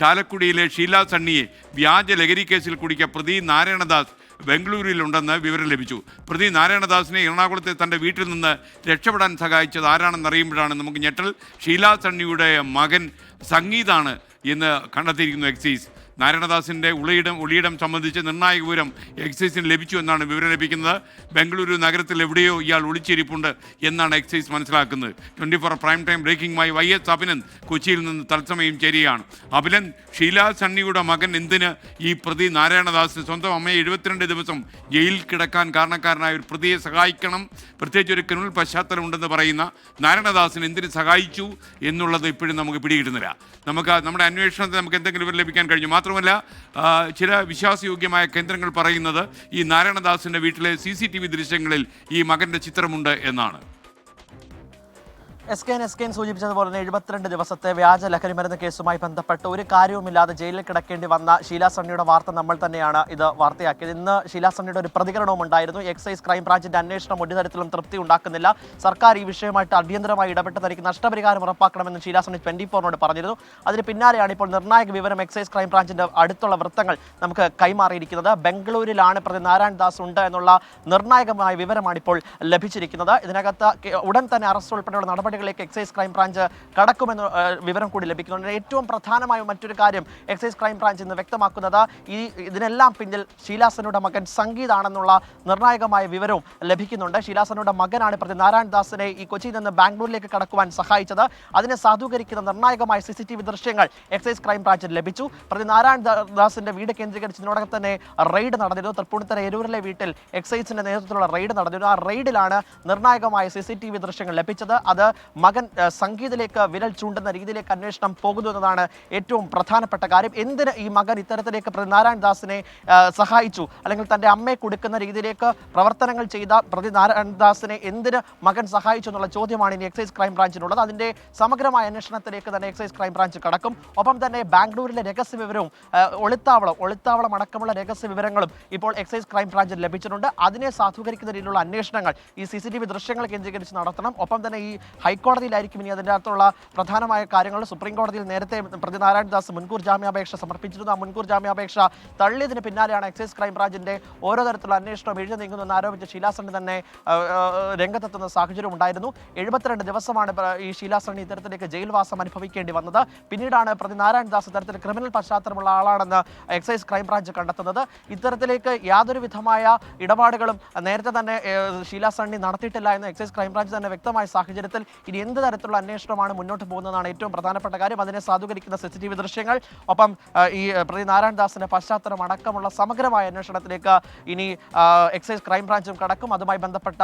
ചാലക്കുടിയിലെ ഷീല സണ്ണിയെ വ്യാജ ലഹരി കേസിൽ കുടിക്ക പ്രതി നാരായണദാസ് ബംഗളൂരുവിലുണ്ടെന്ന് വിവരം ലഭിച്ചു. പ്രതി നാരായണദാസിനെ എറണാകുളത്തെ തന്റെ വീട്ടിൽ നിന്ന് രക്ഷപ്പെടാൻ സഹായിച്ചത് ആരാണെന്ന് ആരാണെന്നറിയുമ്പോഴാണ് നമുക്ക് ഞെട്ടൽ. ഷീല സണ്ണിയുടെ മകൻ സംഗീതാണ് എന്ന് കണ്ടെത്തിയിരിക്കുന്നു എക്സൈസ്. നാരായണദാസിന്റെ ഉളിയിടം ഒളിയിടം സംബന്ധിച്ച് നിർണായക വിവരം എക്സൈസിന് ലഭിച്ചു എന്നാണ് വിവരം ലഭിക്കുന്നത്. ബംഗളൂരു നഗരത്തിൽ എവിടെയോ ഇയാൾ ഒളിച്ചിരിപ്പുണ്ട് എന്നാണ് എക്സൈസ് മനസ്സിലാക്കുന്നത്. ട്വന്റി ഫോർ പ്രൈം ടൈം ബ്രേക്കിംഗുമായി വൈ എസ് അഭിനന്ദ് കൊച്ചിയിൽ നിന്ന് തത്സമയം ചേരുകയാണ്. അഭിനന്ദ് ഷീല സണ്ണിയുടെ മകൻ എന്തിന് ഈ പ്രതി നാരായണദാസിന് സ്വന്തം അമ്മയെ എഴുപത്തിരണ്ട് ദിവസം ജയിലിൽ കിടക്കാൻ കാരണക്കാരനായ ഒരു പ്രതിയെ സഹായിക്കണം? പ്രത്യേകിച്ച് ഒരു ക്രിമിനൽ പശ്ചാത്തലം ഉണ്ടെന്ന് പറയുന്ന നാരായണദാസിന് എന്തിന് സഹായിച്ചു എന്നുള്ളത് ഇപ്പോഴും നമുക്ക് പിടികിട്ടുന്നില്ല. നമുക്ക് നമ്മുടെ അന്വേഷണത്തിൽ നമുക്ക് എന്തെങ്കിലും ഇവർ ലഭിക്കാൻ കഴിഞ്ഞു. മാത്രമല്ല ചില വിശ്വാസയോഗ്യമായ കേന്ദ്രങ്ങൾ പറയുന്നത് ഈ നാരായണദാസിന്റെ വീട്ടിലെ സി സി ടി വി ദൃശ്യങ്ങളിൽ ഈ മകന്റെ ചിത്രമുണ്ട് എന്നാണ്. എസ് കെ എസ് കെ സൂചിപ്പിച്ചതുപോലെ തന്നെ എഴുപത്തിരണ്ട് ദിവസത്തെ വ്യാജ ലഹരി മരുന്ന് കേസുമായി ബന്ധപ്പെട്ട് ഒരു കാര്യവുമില്ലാതെ ജയിലിൽ കിടക്കേണ്ടി വന്ന ഷീല സണ്ണിയുടെ വാർത്ത നമ്മൾ തന്നെയാണ് ഇത് വാർത്തയാക്കിയത്. ഇന്ന് ഷീല സണ്ണിയുടെ ഒരു പ്രതികരണവും ഉണ്ടായിരുന്നു. എക്സൈസ് ക്രൈംബ്രാഞ്ചിന്റെ അന്വേഷണം ഒരു തരത്തിലും തൃപ്തി ഉണ്ടാക്കുന്നില്ല. സർക്കാർ ഈ വിഷയമായിട്ട് അടിയന്തരമായി ഇടപെട്ട് തനിക്ക് നഷ്ടപരിഹാരം ഉറപ്പാക്കണമെന്ന് ഷീല സണ്ണി ട്വന്റി ഫോറിനോട് പറഞ്ഞിരുന്നു. അതിന് പിന്നാലെയാണ് ഇപ്പോൾ നിർണായക വിവരം എക്സൈസ് ക്രൈംബ്രാഞ്ചിന്റെ അടുത്തുള്ള വൃത്തങ്ങൾ നമുക്ക് കൈമാറിയിരിക്കുന്നത്. ബംഗളൂരിലാണ് പ്രതി നാരായൺ ദാസ് ഉണ്ട് എന്നുള്ള നിർണായകമായ വിവരമാണ് ഇപ്പോൾ ലഭിച്ചിരിക്കുന്നത്. ഇതിനകത്ത് ഉടൻ തന്നെ അറസ്റ്റ് ഉൾപ്പെടെയുള്ള നടപടികളിലേക്ക് എക്സൈസ് ക്രൈം ബ്രാഞ്ച് കടക്കുമെന്ന് വിവരം കൂടി ലഭിക്കുന്നുണ്ട്. ഏറ്റവും പ്രധാനമായ മറ്റൊരു കാര്യം എക്സൈസ് ക്രൈം ബ്രാഞ്ച് ഇന്ന് വ്യക്തമാക്കുന്നത് ഈ ഇതിനെല്ലാം പിന്നിൽ ഷീലാസനുടെ മകൻ സംഗീതാണെന്നുള്ള നിർണായകമായ വിവരവും ലഭിക്കുന്നുണ്ട്. ഷീലാസനുടെ മകനാണ് പ്രതി നാരായൺ ദാസിനെ ഈ കൊച്ചിയിൽ നിന്ന് ബാംഗ്ലൂരിലേക്ക് കടക്കുവാൻ സഹായിച്ചത്. അതിനെ സാധൂകരിക്കുന്ന നിർണായകമായ സി സി ടി വി ദൃശ്യങ്ങൾ എക്സൈസ് ക്രൈം ബ്രാഞ്ചിൽ ലഭിച്ചു. പ്രതി നാരായൺ ദാ- ദാസിന്റെ വീട് കേന്ദ്രീകരിച്ച് തന്നെ റെയ്ഡ് നടന്നിരുന്നു. തൃപ്പൂണിത്തറ എരൂരിലെ വീട്ടിൽ എക്സൈസിന്റെ നേതൃത്വത്തിലുള്ള റെയ്ഡ് നടന്നിരുന്നു. ആ റെയ്ഡിലാണ് നിർണായകമായ സി സി ടി വി ദൃശ്യങ്ങൾ ലഭിച്ചത്. അത് മകൻ സംഗീതിലേക്ക് വിരൽ ചൂണ്ടുന്ന രീതിയിലേക്ക് അന്വേഷണം പോകുന്നു എന്നതാണ് ഏറ്റവും പ്രധാനപ്പെട്ട കാര്യം. എന്തിന് ഈ മകൻ ഇത്തരത്തിലേക്ക് പ്രതി ദാസിനെ സഹായിച്ചു? അല്ലെങ്കിൽ തന്റെ അമ്മയെ കൊടുക്കുന്ന രീതിയിലേക്ക് പ്രവർത്തനങ്ങൾ ചെയ്ത പ്രതി നാരായൺ ദാസിനെ എന്തിന് മകൻ സഹായിച്ചു എന്നുള്ള ചോദ്യമാണ് ഇനി എക്സൈസ് ക്രൈം ബ്രാഞ്ചിനുള്ളത് അതിന്റെ സമഗ്രമായ അന്വേഷണത്തിലേക്ക് തന്നെ എക്സൈസ് ക്രൈം ബ്രാഞ്ച് കടക്കും. ഒപ്പം തന്നെ ബാംഗ്ലൂരിലെ രഹസ്യ വിവരവും ഒളിത്താവളം ഒളിത്താവളം അടക്കമുള്ള രഹസ്യ വിവരങ്ങളും ഇപ്പോൾ എക്സൈസ് ക്രൈം ബ്രാഞ്ചിൽ ലഭിച്ചിട്ടുണ്ട്. അതിനെ സാധൂകരിക്കുന്ന രീതിയിലുള്ള അന്വേഷണങ്ങൾ ഈ സി ദൃശ്യങ്ങൾ കേന്ദ്രീകരിച്ച് നടത്തണം. ഒപ്പം തന്നെ ഈ ഹൈക്കോടതിയിലായിരിക്കും ഇനി അതിന്റെ അകത്തുള്ള പ്രധാനമായ കാര്യങ്ങൾ. സുപ്രീം കോടതിയിൽ നേരത്തെ പ്രതി നാരായണദാസ് മുൻകൂർ ജാമ്യാപേക്ഷ സമർപ്പിച്ചിരുന്നു. ആ മുൻകൂർ ജാമ്യാപേക്ഷ തള്ളിയതിന് പിന്നാലെയാണ് എക്സൈസ് ക്രൈംബ്രാഞ്ചിന്റെ ഓരോ തരത്തിലുള്ള അന്വേഷണം എഴുതി നീങ്ങുന്നു ആരോപിച്ച് ഷീലാസണ്ണി തന്നെ രംഗത്തെത്തുന്ന സാഹചര്യം ഉണ്ടായിരുന്നു. എഴുപത്തിരണ്ട് ദിവസമാണ് ഈ ഷീലാസണ്ണി ഇത്തരത്തിലേക്ക് ജയിൽവാസം അനുഭവിക്കേണ്ടി വന്നത്. പിന്നീടാണ് പ്രതി നാരായണദാസ് ഇത്തരത്തിൽ ക്രിമിനൽ പശ്ചാത്തലമുള്ള ആളാണെന്ന് എക്സൈസ് ക്രൈംബ്രാഞ്ച് കണ്ടെത്തുന്നത്. ഇത്തരത്തിലേക്ക് യാതൊരു വിധമായ ഇടപാടുകളും നേരത്തെ തന്നെ ശീലാസണ്ണി നടത്തിയിട്ടില്ല എന്ന് എക്സൈസ് ക്രൈംബ്രാഞ്ച് തന്നെ വ്യക്തമായ സാഹചര്യത്തിൽ ഇനി എന്ത് തരത്തിലുള്ള അന്വേഷണമാണ് മുന്നോട്ട് പോകുന്നതാണ് ഏറ്റവും പ്രധാനപ്പെട്ട കാര്യം. അതിനെ സാധൂകരിക്കുന്ന സി സി ടി വി ദൃശ്യങ്ങൾ ഒപ്പം ഈ പ്രതി നാരായണദാസിന്റെ പശ്ചാത്തലം അടക്കമുള്ള സമഗ്രമായ അന്വേഷണത്തിലേക്ക് ഇനി എക്സൈസ് ക്രൈംബ്രാഞ്ചും കടക്കും. അതുമായി ബന്ധപ്പെട്ട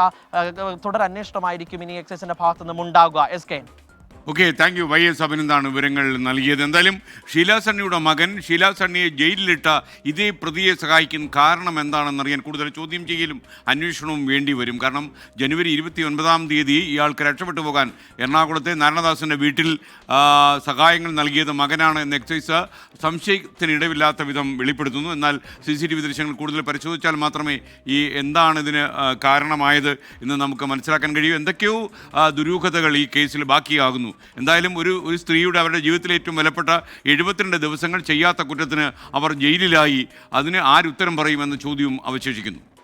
തുടർ അന്വേഷണമായിരിക്കും ഇനി എക്സൈസിന്റെ ഭാഗത്തു നിന്നും ഉണ്ടാകുക S K okay thank you Y S അഭിനന്ദാണ് വിവരങ്ങൾ നൽകിയത്. എന്തായാലും ഷീലാ സണ്ണിയുടെ മകൻ ഷീലാ സണ്ണിയെ ജയിലിലിട്ട ഇതേ പ്രതിയെ സഹായിക്കുന്ന കാരണം എന്താണെന്നറിയാൻ കൂടുതൽ ചോദ്യം ചെയ്യലും അന്വേഷണവും വേണ്ടി വരും. കാരണം ജനുവരി ഇരുപത്തി ഒൻപതാം തീയതി ഇയാൾക്ക് രക്ഷപ്പെട്ടു പോകാൻ എറണാകുളത്തെ നാരായണദാസിന്റെ വീട്ടിൽ സഹായങ്ങൾ നൽകിയത് മകനാണ് എന്ന് എക്സൈസ് സംശയത്തിനിടവില്ലാത്ത വിധം വെളിപ്പെടുത്തുന്നു. എന്നാൽ സി സി ടി വി ദൃശ്യങ്ങൾ കൂടുതൽ പരിശോധിച്ചാൽ മാത്രമേ ഈ എന്താണ് ഇതിന് കാരണമായത് എന്ന് നമുക്ക് മനസ്സിലാക്കാൻ കഴിയൂ. എന്തൊക്കെയോ ദുരൂഹതകൾ ഈ കേസിൽ ബാക്കിയാകുന്നു. എന്തായാലും ഒരു ഒരു സ്ത്രീയുടെ അവരുടെ ജീവിതത്തിലെ ഏറ്റവും വിലപ്പെട്ട എഴുപത്തിരണ്ട് ദിവസങ്ങൾ ചെയ്യാത്ത കുറ്റത്തിന് അവർ ജയിലിലായി. അതിന് ആരുത്തരം പറയുമെന്ന ചോദ്യവും അവശേഷിക്കുന്നു.